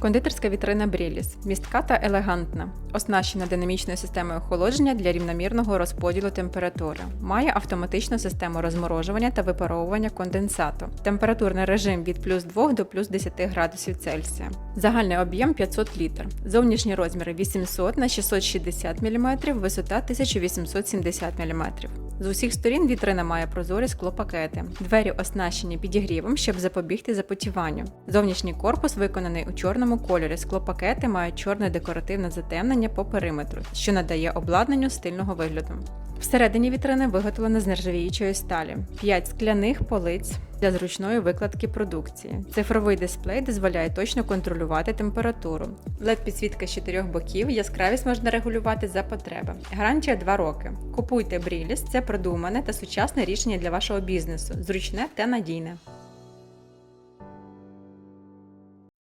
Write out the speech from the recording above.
Кондитерська вітрина Бріліс містка та елегантна, оснащена динамічною системою охолодження для рівномірного розподілу температури. Має автоматичну систему розморожування та випаровування конденсату. Температурний режим від плюс 2 до плюс 10 градусів Цельсія. Загальний об'єм 500 літр. Зовнішні розміри 800 на 660 мм, висота 1870 мм. З усіх сторін вітрина має прозорі склопакети. Двері оснащені підігрівом, щоб запобігти запотіванню. Зовнішній корпус виконаний у чорному кольорі. Склопакети мають чорне декоративне затемнення по периметру, що надає обладнанню стильного вигляду. Всередині вітрини виготовлено з нержавіючої сталі, 5 скляних полиць для зручної викладки продукції. Цифровий дисплей дозволяє точно контролювати температуру. led підсвітка з чотирьох боків, яскравість можна регулювати за потреби. Гарантія 2 роки. Купуйте Бріліс, це продумане та сучасне рішення для вашого бізнесу, зручне та надійне.